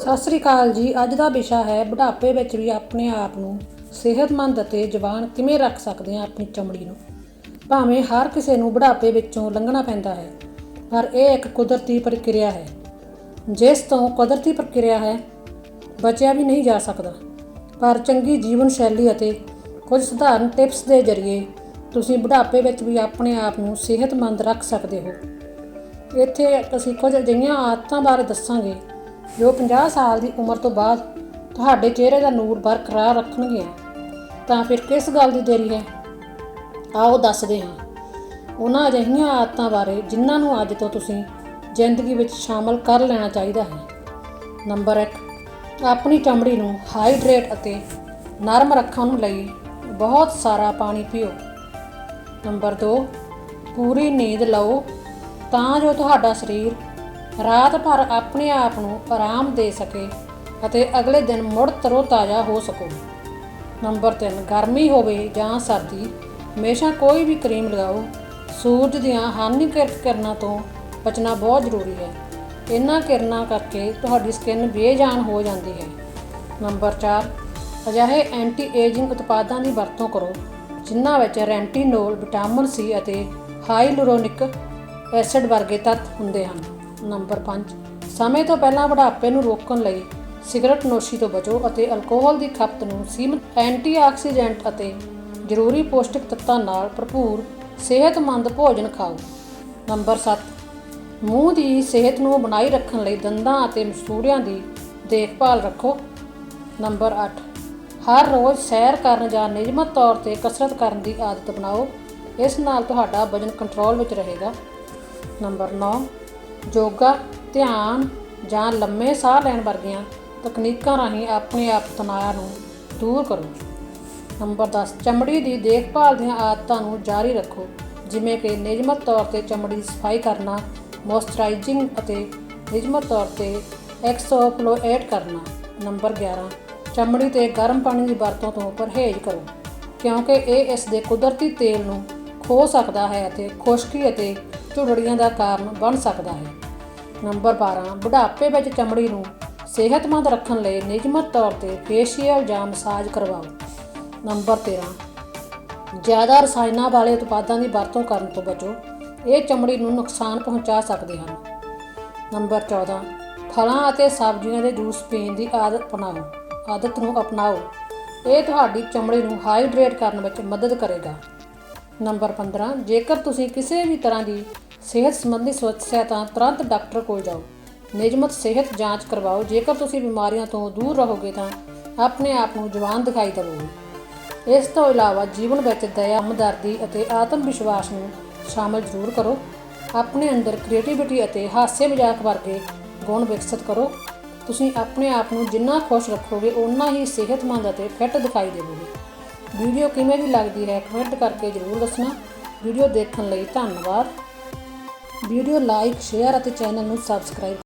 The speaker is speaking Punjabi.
ਸਤਿ ਸ੍ਰੀ ਅਕਾਲ ਜੀ। ਅੱਜ ਦਾ ਵਿਸ਼ਾ ਹੈ, ਬੁਢਾਪੇ ਵਿੱਚ ਵੀ ਆਪਣੇ ਆਪ ਨੂੰ ਸਿਹਤਮੰਦ ਅਤੇ ਜਵਾਨ ਕਿਵੇਂ ਰੱਖ ਸਕਦੇ ਹਾਂ ਆਪਣੀ ਚਮੜੀ ਨੂੰ? ਭਾਵੇਂ ਹਰ ਕਿਸੇ ਨੂੰ ਬੁਢਾਪੇ ਵਿੱਚੋਂ ਲੰਘਣਾ ਪੈਂਦਾ ਹੈ, ਪਰ ਇਹ ਇੱਕ ਕੁਦਰਤੀ ਪ੍ਰਕਿਰਿਆ ਹੈ। ਜਿਸ ਤੋਂ ਕੁਦਰਤੀ ਪ੍ਰਕਿਰਿਆ ਹੈ, ਬਚਿਆ ਵੀ ਨਹੀਂ ਜਾ ਸਕਦਾ। ਪਰ ਚੰਗੀ ਜੀਵਨ ਸ਼ੈਲੀ ਅਤੇ ਕੁਝ ਸਧਾਰਨ ਟਿਪਸ ਦੇ ਜ਼ਰੀਏ ਤੁਸੀਂ ਬੁਢਾਪੇ ਵਿੱਚ ਵੀ ਆਪਣੇ ਆਪ ਨੂੰ ਸਿਹਤਮੰਦ ਰੱਖ ਸਕਦੇ ਹੋ। ਇੱਥੇ ਅਸੀਂ ਕੁਝ ਅਜਿਹੀਆਂ ਆਦਤਾਂ ਬਾਰੇ ਦੱਸਾਂਗੇ ਜੋ 50 ਸਾਲ ਦੀ ਉਮਰ ਤੋਂ ਬਾਅਦ ਤੁਹਾਡੇ ਚਿਹਰੇ ਦਾ ਨੂਰ ਬਰਕਰਾਰ ਰੱਖਣਗੇ, ਤਾਂ ਫਿਰ ਕਿਸ ਗੱਲ ਦੀ ਦੇਰੀ ਹੈ? ਆਓ ਦੱਸਦੇ ਹਾਂ। ਉਹਨਾਂ ਅਜਿਹੀਆਂ ਆਦਤਾਂ ਬਾਰੇ ਜਿਨ੍ਹਾਂ ਨੂੰ ਅੱਜ ਤੋਂ ਤੁਸੀਂ ਜ਼ਿੰਦਗੀ ਵਿੱਚ ਸ਼ਾਮਲ ਕਰ ਲੈਣਾ ਚਾਹੀਦਾ ਹੈ। ਨੰਬਰ 1 ਆਪਣੀ ਚਮੜੀ ਨੂੰ ਹਾਈਡਰੇਟ ਅਤੇ ਨਰਮ ਰੱਖਣ ਲਈ ਬਹੁਤ ਸਾਰਾ ਪਾਣੀ ਪੀਓ। ਨੰਬਰ 2 ਪੂਰੀ ਨੀਂਦ ਲਓ ਤਾਂ ਜੋ ਤੁਹਾਡਾ ਸਰੀਰ ਰਾਤ ਭਰ ਆਪਣੇ ਆਪ ਨੂੰ ਆਰਾਮ ਦੇ ਸਕੇ ਅਤੇ ਅਗਲੇ ਦਿਨ ਮੁੜ ਤਰੋ-ਤਾਜ਼ਾ ਹੋ ਸਕੋ। ਨੰਬਰ 3 ਗਰਮੀ ਹੋਵੇ ਜਾਂ ਸਰਦੀ, ਹਮੇਸ਼ਾ ਕੋਈ ਵੀ ਕਰੀਮ ਲਗਾਓ। ਸੂਰਜ ਦੀਆਂ ਹਾਨੀਕਾਰਕ ਕਿਰਨਾਂ ਤੋਂ ਬਚਣਾ ਬਹੁਤ ਜ਼ਰੂਰੀ ਹੈ। ਇਹਨਾਂ ਕਿਰਨਾਂ ਕਰਕੇ ਤੁਹਾਡੀ ਸਕਿਨ ਬੇਜਾਨ ਹੋ ਜਾਂਦੀ ਹੈ। ਨੰਬਰ 4 ਅਜਿਹੇ ਐਂਟੀ ਏਜਿੰਗ ਉਤਪਾਦਾਂ ਦੀ ਵਰਤੋਂ ਕਰੋ, ਜਿਨ੍ਹਾਂ ਵਿੱਚ ਰੈਂਟੀਨੋਲ, ਵਿਟਾਮਿਨ ਸੀ ਅਤੇ ਹਾਈਲੂਰੋਨਿਕ ਐਸਿਡ ਵਰਗੇ ਤੱਤ ਹੁੰਦੇ ਹਨ। ਨੰਬਰ 5 ਸਮੇਂ ਤੋਂ ਪਹਿਲਾਂ ਬੁਢਾਪੇ ਨੂੰ ਰੋਕਣ ਲਈ ਸਿਗਰਟ ਨੋਸ਼ੀ ਤੋਂ ਬਚੋ ਅਤੇ ਅਲਕੋਹਲ ਦੀ ਖਪਤ ਨੂੰ ਸੀਮਿਤ ਐਂਟੀਆਕਸੀਡੈਂਟ ਅਤੇ ਜ਼ਰੂਰੀ ਪੌਸ਼ਟਿਕ ਤੱਤਾਂ ਨਾਲ ਭਰਪੂਰ ਸਿਹਤਮੰਦ ਭੋਜਨ ਖਾਓ। ਨੰਬਰ 7 ਮੂੰਹ ਦੀ ਸਿਹਤ ਨੂੰ ਬਣਾਈ ਰੱਖਣ ਲਈ ਦੰਦਾਂ ਅਤੇ ਮਸੂੜਿਆਂ ਦੀ ਦੇਖਭਾਲ ਰੱਖੋ। ਨੰਬਰ 8 ਹਰ ਰੋਜ਼ ਸੈਰ ਕਰਨ ਜਾਂ ਨਿਯਮਤ ਤੌਰ ਤੇ ਕਸਰਤ ਕਰਨ ਦੀ ਆਦਤ ਬਣਾਓ। ਇਸ ਨਾਲ ਤੁਹਾਡਾ ਵਜਨ ਕੰਟਰੋਲ ਵਿੱਚ ਰਹੇਗਾ। ਨੰਬਰ 9 ਯੋਗਾ ਧਿਆਨ ਜਾਂ ਲੰਮੇ ਸਾਹ ਲੈਣ ਵਰਗੀਆਂ ਤਕਨੀਕਾਂ ਰਾਹੀਂ ਆਪਣੇ ਆਪ ਤਣਾਅ ਨੂੰ ਦੂਰ ਕਰੋ। ਨੰਬਰ 10 ਚਮੜੀ ਦੀ ਦੇਖਭਾਲ ਦੀਆਂ ਆਦਤਾਂ ਨੂੰ ਜਾਰੀ ਰੱਖੋ, ਜਿਵੇਂ ਕਿ ਨਿਯਮਤ ਤੌਰ ਤੇ ਚਮੜੀ ਦੀ ਸਫ਼ਾਈ ਕਰਨਾ, ਮੋਇਸਚਰਾਈਜ਼ਿੰਗ ਅਤੇ ਨਿਯਮਤ ਤੌਰ ਤੇ ਐਕਸੋਫਲੋਏਟ ਕਰਨਾ। ਨੰਬਰ 11 ਚਮੜੀ ਤੇ ਗਰਮ ਪਾਣੀ ਦੀ ਵਰਤੋਂ ਤੋਂ ਪਰਹੇਜ਼ ਕਰੋ, ਕਿਉਂਕਿ ਇਹ ਇਸ ਦੇ ਕੁਦਰਤੀ ਤੇਲ ਨੂੰ ਖੋ ਸਕਦਾ ਹੈ ਅਤੇ ਖੁਸ਼ਕੀ ਅਤੇ ਝੁਰੜੀਆਂ ਦਾ ਕਾਰਨ ਬਣ ਸਕਦਾ ਹੈ। ਨੰਬਰ 12 ਬੁਢਾਪੇ ਵਿੱਚ ਚਮੜੀ ਨੂੰ ਸਿਹਤਮੰਦ ਰੱਖਣ ਲਈ ਨਿਯਮਤ ਤੌਰ ਤੇ ਫੇਸ਼ੀਅਲ ਜਾਂ ਮਸਾਜ ਕਰਵਾਓ। ਨੰਬਰ 13 ਜ਼ਿਆਦਾ ਰਸਾਇਣਾਂ ਵਾਲੇ ਉਤਪਾਦਾਂ ਦੀ ਵਰਤੋਂ ਕਰਨ ਤੋਂ ਬਚੋ, ਇਹ ਚਮੜੀ ਨੂੰ ਨੁਕਸਾਨ ਪਹੁੰਚਾ ਸਕਦੇ ਹਨ। ਨੰਬਰ 14 ਫਲਾਂ ਅਤੇ ਸਬਜ਼ੀਆਂ ਦੇ ਜੂਸ ਪੀਣ ਦੀ ਆਦਤ ਅਪਣਾਓ, ਆਦਤ ਨੂੰ ਅਪਣਾਓ। ਇਹ ਤੁਹਾਡੀ ਚਮੜੀ ਨੂੰ ਹਾਈਡਰੇਟ ਕਰਨ ਵਿੱਚ ਮਦਦ ਕਰੇਗਾ। ਨੰਬਰ 15 ਜੇਕਰ ਤੁਸੀਂ ਕਿਸੇ ਵੀ ਤਰ੍ਹਾਂ ਦੀ ਸਿਹਤ ਸੰਬੰਧੀ ਸਮੱਸਿਆ ਤਾਂ ਤੁਰੰਤ ਡਾਕਟਰ ਕੋਲ ਜਾਓ। ਨਿਯਮਤ ਸਿਹਤ ਜਾਂਚ ਕਰਵਾਓ। ਜੇਕਰ ਤੁਸੀਂ ਬਿਮਾਰੀਆਂ ਤੋਂ ਦੂਰ ਰਹੋਗੇ ਤਾਂ ਆਪਣੇ ਆਪ ਨੂੰ ਜਵਾਨ ਦਿਖਾਈ ਦੇਵੋਗੇ। ਇਸ ਤੋਂ ਇਲਾਵਾ ਜੀਵਨ ਵਿੱਚ ਦਇਆ, ਹਮਦਰਦੀ ਅਤੇ ਆਤਮ ਵਿਸ਼ਵਾਸ ਨੂੰ ਸ਼ਾਮਲ ਜ਼ਰੂਰ ਕਰੋ। ਆਪਣੇ ਅੰਦਰ ਕ੍ਰੀਏਟੀਵਿਟੀ ਅਤੇ ਹਾਸੇ ਮਜ਼ਾਕ ਵਰਗੇ ਗੁਣ ਵਿਕਸਿਤ ਕਰੋ। ਤੁਸੀਂ ਆਪਣੇ ਆਪ ਨੂੰ ਜਿੰਨਾ ਖੁਸ਼ ਰੱਖੋਗੇ ਉਨਾ ਹੀ ਸਿਹਤਮੰਦ ਅਤੇ ਫਿੱਟ ਦਿਖਾਈ ਦੇਵੋਗੇ। ਵੀਡੀਓ ਕਿਵੇਂ ਦੀ ਲੱਗਦੀ ਹੈ, ਕਮੈਂਟ ਕਰਕੇ ਜ਼ਰੂਰ ਦੱਸਣਾ। ਵੀਡੀਓ ਦੇਖਣ ਲਈ ਧੰਨਵਾਦ। ਵੀਡੀਓ ਲਾਈਕ ਸ਼ੇਅਰ ਅਤੇ ਚੈਨਲ ਨੂੰ ਸਬਸਕ੍ਰਾਈਬ